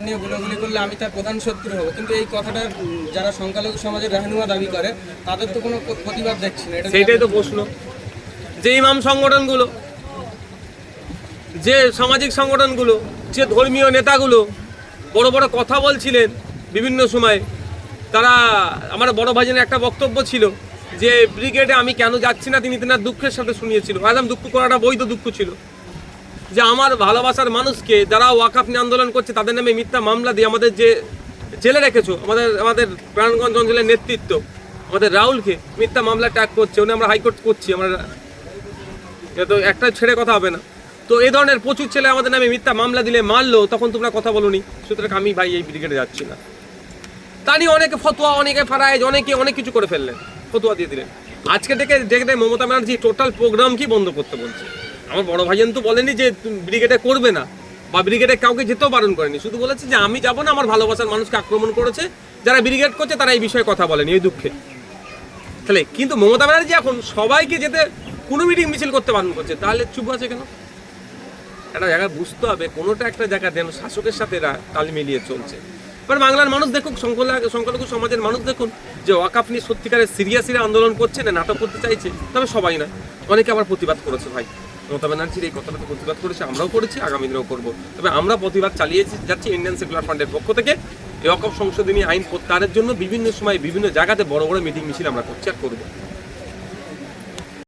নিয়ে গুলোগুলি করলে আমি তার প্রধান শত্রু হব। কিন্তু এই কথাটা যারা সংখ্যালঘু সমাজের রাহনুমা দাবি করে, তাদের তো কোনো প্র- প্রতিবাদ দেখছি না। নিয়ে তো প্রশ্ন। যে ইমাম সংগঠনগুলো, যে সামাজিক সংগঠনগুলো, যে ধর্মীয় নেতাগুলো বড় বড় কথা বলছিলেন বিভিন্ন সময়, তারা, আমার বড় ভাইজনের একটা বক্তব্য ছিল যে, ব্রিগেডে আমি কেন যাচ্ছি না? তিনি তেনার দুঃখের সাথে শুনিয়েছিল। একদম দুঃখ করাটা বৈধ দুঃখ ছিল। যে আমার ভালোবাসার মানুষকে যারা ওয়াকাফ নিয়ে আন্দোলন করছে, তাদের নামে মিথ্যা মামলা দিয়ে আমাদের যে জেলে রেখেছো, আমাদের আমাদের প্রাণগঞ্জ অঞ্চলের নেতৃত্ব, আমাদের রাহুলকে মিথ্যা মামলা ট্যাগ করছে, উনি আমরা হাইকোর্ট করছি, আমরা তো একটা ছেড়ে কথা হবে না। তো এই ধরনের প্রচুর ছেলে আমাদের নামে মিথ্যা মামলা দিলে মারলো, তখন তোমরা কথা বলোনি সুতরাং আমি ভাই এই ব্রিগেডে যাচ্ছি না। তা নিয়ে অনেকে ফতোয়া, অনেকে ফারাইজ অনেকে অনেক কিছু করে ফেললেন, ফতোয়া দিয়ে দিলেন। আজকে থেকে দেখে মমতা ব্যানার্জি টোটাল প্রোগ্রাম কি বন্ধ করতে বলছে? আমার বড় ভাইজান তো বলেনি যে ব্রিগেডে করবে না, বা ব্রিগেডে কাউকে যেতেও বারণ করেনি। শুধু বলেছে যে আমি যাব না, আমার ভালোবাসার মানুষকে আক্রমণ করেছে, যারা ব্রিগেড করছে তারা এই বিষয়ে কথা বলেনি, এই দুঃখে। তাহলে কিন্তু মমতা ব্যানার্জি এখন সবাইকে যেতে কোনো মিটিং মিছিল করতে বারণ করছে, তাহলে চুপ আছে কেন? একটা জায়গায় বুঝতে হবে, কোনোটা একটা জায়গা যেন শাসকের সাথে এরা তাল মিলিয়ে চলছে। এবার বাংলার মানুষ দেখুক সংখ্যালঘু সমাজের মানুষ দেখুন, যে ওয়াকাফ নিয়ে সত্যিকারের সিরিয়াসলি আন্দোলন করছে, না নাটক করতে চাইছে, তবে সবাই না অনেকে আবার প্রতিবাদ করেছে ভাই। মমতা ব্যানার্জির এই কথাটাকে প্রতিবাদ করেছে, আমরাও করেছি, আগামী দিনেও করব। তবে আমরা প্রতিবাদ চালিয়েছি, যাচ্ছি ইন্ডিয়ান সেকুলার ফান্ডের পক্ষ থেকে। ওয়াকফ সংশোধনী আইন প্রত্যাহারের জন্য বিভিন্ন সময় বিভিন্ন জায়গাতে বড় বড় মিটিং মিছিল আমরা করছি আর করব।